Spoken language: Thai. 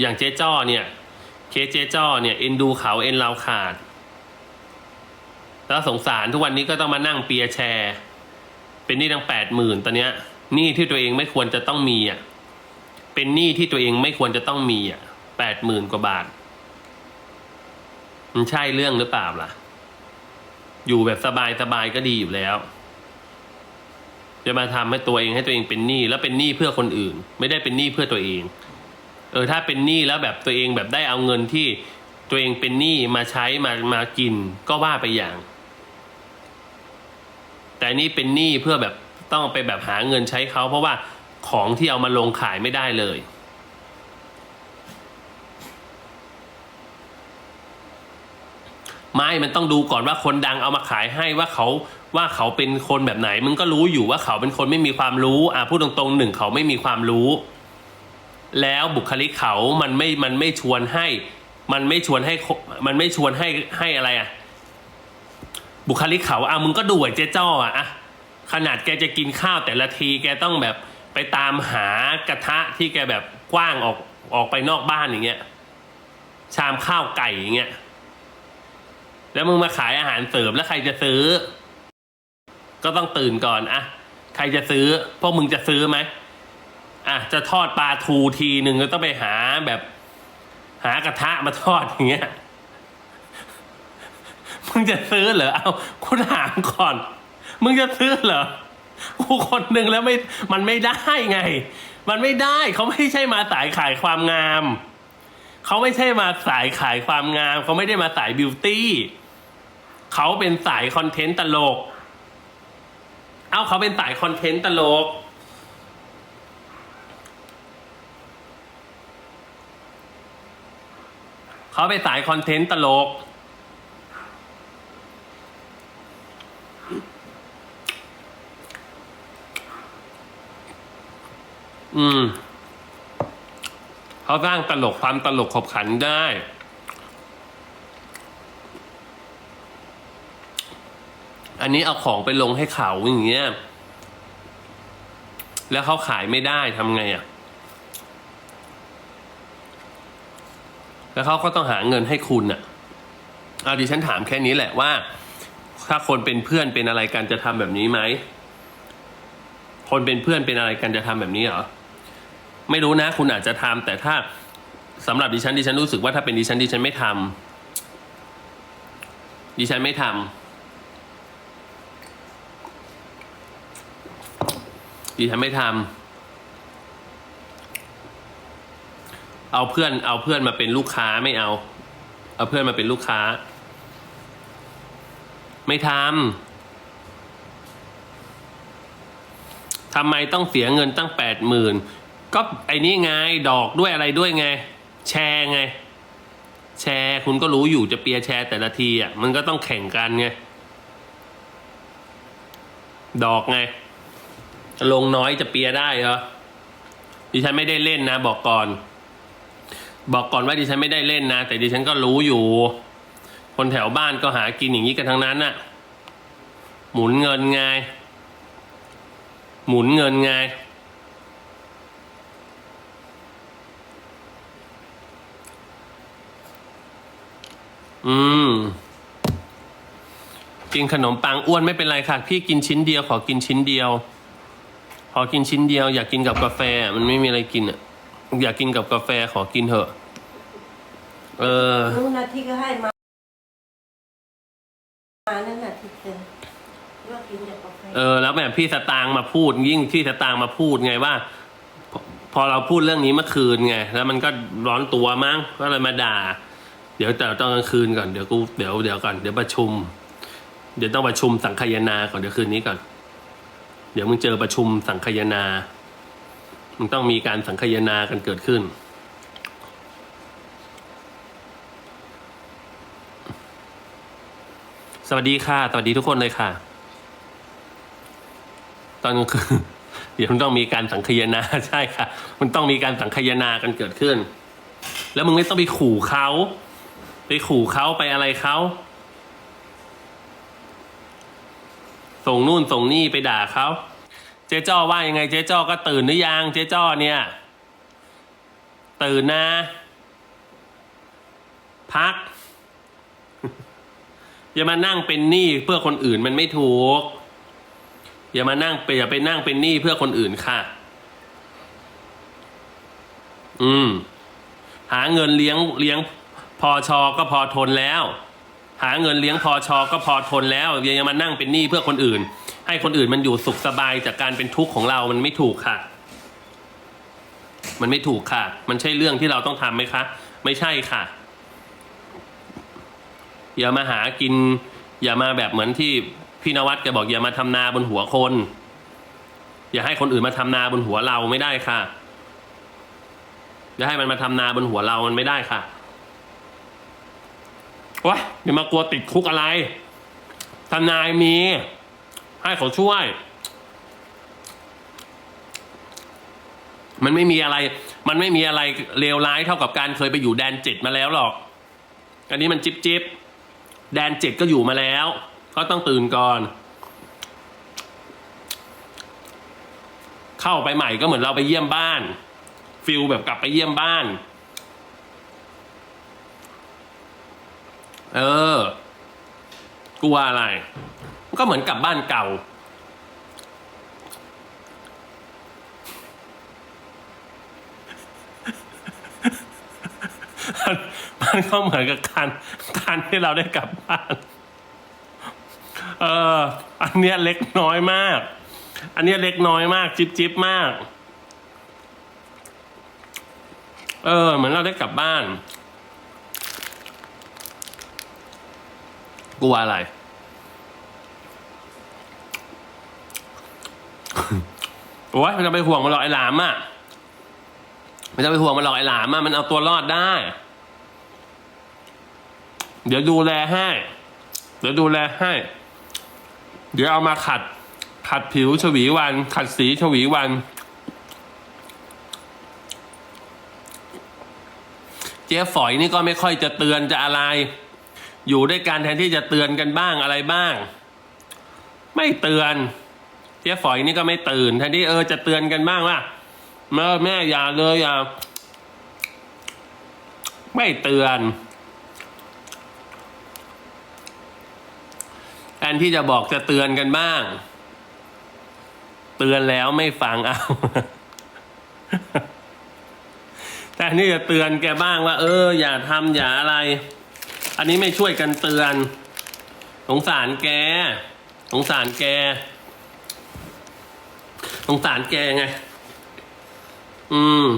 อย่างเจ๊จ้อเนี่ย เคเจ๊จ้อเนี่ยเอ็นดูเขาเอ็นเราขาด แล้วสงสารทุกวันนี้ก็ต้องมานั่งเปียแชร์ เป็นหนี้ตั้งแปดหมื่นตอนเนี้ยหนี้ที่ตัวเองไม่ควรจะต้องมีอะเป็นหนี้ที่ตัวเองไม่ควรจะต้องมีอะแปดหมื่นกว่าบาทมันใช่เรื่องหรือเปล่าล่ะ อยู่แบบสบายสบายๆก็ดีอยู่แล้วจะมาทำให้ตัวเองให้ตัวเองเป็นหนี้แล้วเป็นหนี้เพื่อคนอื่น ไม่ได้เป็นหนี้เพื่อตัวเอง เออถ้าเป็นหนี้แล้วแบบตัวเองแบบได้เอาเงินที่ตัวเองเป็นหนี้มาใช้มามากินก็ว่าไปอย่าง แต่นี่เป็นหนี้เพื่อแบบต้องไปแบบหาเงินใช้เขาเพราะว่าของที่เอามาลงขายไม่ได้เลย ไม่มันต้องดูก่อนว่าคนดังเอามาขายให้ว่าเขาว่าเขาเป็นคนแบบไหน มึงก็รู้อยู่ว่าเขาเป็นคนไม่มีความรู้ อะพูดตรงๆหนึ่งเขาไม่มีความรู้ แล้วบุคลิกเขามันไม่มันไม่ชวนให้ มันไม่ชวนให้มันไม่ชวนให้ให้อะไรอะบุคลิกเขาอะมึงก็ดูไอ้เจ๊จ้ออะอะขนาดแกจะกินข้าวแต่ละทีแกต้องแบบไปตามหากระทะที่แกแบบกว้างออกออกไปนอกบ้านอย่างเงี้ยชามข้าวไก่อย่างเงี้ยแล้วมึงมาขายอาหารเสริมแล้วใครจะซื้อ ก็ต้องตื่นก่อนอะใครจะซื้อพวกมึงจะซื้อไหม อะจะทอดปลาทูทีหนึ่งก็ต้องไปหาแบบ หากระทะมาทอดอย่างเงี้ยมึงจะซื้อเหรอเอากูถามก่อน มึงจะซื้อเหรอกูคนหนึ่งแล้วไม่มันไม่ได้ไง มันไม่ได้เขาไม่ใช่มาสายขายความงามเขาไม่ใช่มาสายขายความงามเขาไม่ได้มาสายบิวตี้เขาเป็นสายคอนเทนต์ตลก เอาเขาเป็นสายคอนเทนต์ตลก เขาเป็นสายคอนเทนต์ตลก อืม เขาสร้างตลกความตลกขบขันได้ อันนี้เอาของไปลงให้เขาอย่างเงี้ย แล้วเขาขายไม่ได้ทำไงอะ่ะ แล้วเขาก็ต้องหาเงินให้คุณอะ่ะเอาดิฉันถามแค่นี้แหละว่า ถ้าคนเป็นเพื่อนเป็นอะไรกันจะทำแบบนี้ไหมคนเป็นเพื่อนเป็นอะไรกันจะทำแบบนี้เหรอไม่รู้นะ คุณอาจจะทำแต่ถ้าสำหรับดิฉันดิฉันรู้สึกว่าถ้าเป็นดิฉันดิฉันไม่ทำดิฉันไม่ทำดิฉันไม่ทำ เอาเพื่อนเอาเพื่อนมาเป็นลูกค้าไม่เอา เอาเพื่อนมาเป็นลูกค้า ไม่ทำทำไมต้องเสียเงินตั้งแปดหมื่นก็ไอ้นี่ไงดอกด้วยอะไรด้วยไง แชร์ไง แชร์คุณก็รู้อยู่จะเปียแชร์แต่ละทีอะมันก็ต้องแข่งกันไง ดอกไง ลงน้อยจะเปียได้เหรอดิฉันไม่ได้เล่นนะบอกก่อน บอกก่อนว่าดิฉันไม่ได้เล่นนะ แต่ดิฉันก็รู้อยู่ คนแถวบ้านก็หากินอย่างนี้กันทั้งนั้นน่ะ หมุนเงินไง หมุนเงินไง อืม กินขนมปังอ้วนไม่เป็นไรค่ะ พี่กินชิ้นเดียวขอกินชิ้นเดียว ขอกินชิ้นเดียว อยากกินกับกาแฟ มันไม่มีอะไรกินอะ อยากกินกับกาแฟขอกินเถอะ เออ นู้นนะที่ก็ให้มามานั่นน่ะที่เจอว่ากินแต่กาแฟเออ แล้วแบบพี่สตางค์มาพูด ยิ่งพี่สตางค์มาพูดไงว่าพอพอเราพูดเรื่องนี้เมื่อคืนไง แล้วมันก็ร้อนตัวมั้งก็เลยมาด่า เดี๋ยวแต่ตอนกลางคืนก่อนเดี๋ยวกูเดี๋ยวเดี๋ยวก่อนเดี๋ยวประชุม เดี๋ยวต้องประชุมสังคายนาก่อนเดี๋ยวคืนนี้ก่อน เดี๋ยวมึงเจอประชุมสังคายนา มึงต้องมีการสังคยนากันเกิดขึ้น สวัสดีค่ะ สวัสดีทุกคนเลยค่ะ ตอนกลางคืนเดี๋ยวมันต้องมีการสังคยนาใช่ค่ะ มันต้องมีการสังคยนากันเกิดขึ้น แล้วมึงไม่ต้องไปขู่เขาไปขู่เขาไปอะไรเขาส่งนู่นส่งนี่ไปด่าเขา เจ๊จ้อว่ายังไง เจ๊จ้อก็ตื่นหรือยัง เจ๊จ้อเนี่ย ตื่นนะ พัก อย่ามานั่งเป็นหนี้เพื่อคนอื่นมันไม่ถูก อย่ามานั่งไปอย่าไปนั่งเป็นหนี้เพื่อคนอื่นค่ะ อืม หาเงินเลี้ยงเลี้ยงพอชอก็พอทนแล้ว หาเงินเลี้ยงพอชอก็พอทนแล้วอย่ามานั่งเป็นหนี้เพื่อคนอื่น ให้คนอื่นมันอยู่สุขสบายจากการเป็นทุกข์ของเรามันไม่ถูกค่ะ มันไม่ถูกค่ะ มันใช่เรื่องที่เราต้องทำไหมคะ ไม่ใช่ค่ะ อย่ามาหากิน อย่ามาแบบเหมือนที่พี่นวัดแกบอกอย่ามาทำนาบนหัวคน อย่าให้คนอื่นมาทำนาบนหัวเราไม่ได้ค่ะอย่าให้มันมาทำนาบนหัวเรามันไม่ได้ค่ะวะอย่ามากลัวติดคุกอะไร ทนายมี ให้เขาช่วย มันไม่มีอะไร มันไม่มีอะไรเลวร้ายเท่ากับการเคยไปอยู่แดนเจ็ดมาแล้วหรอก อันนี้มันจิบจิบแดนเจ็ดก็อยู่มาแล้วก็ต้องตื่นก่อน เข้าไปใหม่ก็เหมือนเราไปเยี่ยมบ้าน ฟิลแบบกลับไปเยี่ยมบ้าน เออกลัวอะไร ก็เหมือนกลับบ้านเก่ามันมันก็เหมือนกับการการที่เราได้กลับบ้าน เออ อันเนี้ยเล็กน้อยมาก อันเนี้ยเล็กน้อยมาก จิบจิบมาก เออ เหมือนเราได้กลับบ้าน กลัวอะไร โอ้ยมันจะไปห่วงมันหรอกไอ้หลามอะไม่ต้องไปห่วงมันหรอกไอ้หลามอะมันเอาตัวรอดได้ เดี๋ยวดูแลให้ เดี๋ยวดูแลให้ เดี๋ยวเอามาขัด ขัดผิวฉวีวัน ขัดสีฉวีวันเจ๊ฝอยนี่ก็ไม่ค่อยจะเตือนจะอะไร อยู่ด้วยกันแทนที่จะเตือนกันบ้างอะไรบ้าง ไม่เตือน เจ๊ฝอยนี่ก็ไม่ตื่นแทนที่เออจะเตือนกันบ้างว่าแม่แม่อย่าเลยอย่าไม่เตือนแทนที่จะบอกจะเตือนกันบ้าง เตือนแล้วไม่ฟังเอาแต่นี่จะเตือนแกบ้างว่า เออ อย่าทำอย่าอะไร อันนี้ไม่ช่วยกันเตือน สงสารแก สงสารแก สงสารแกไง อืม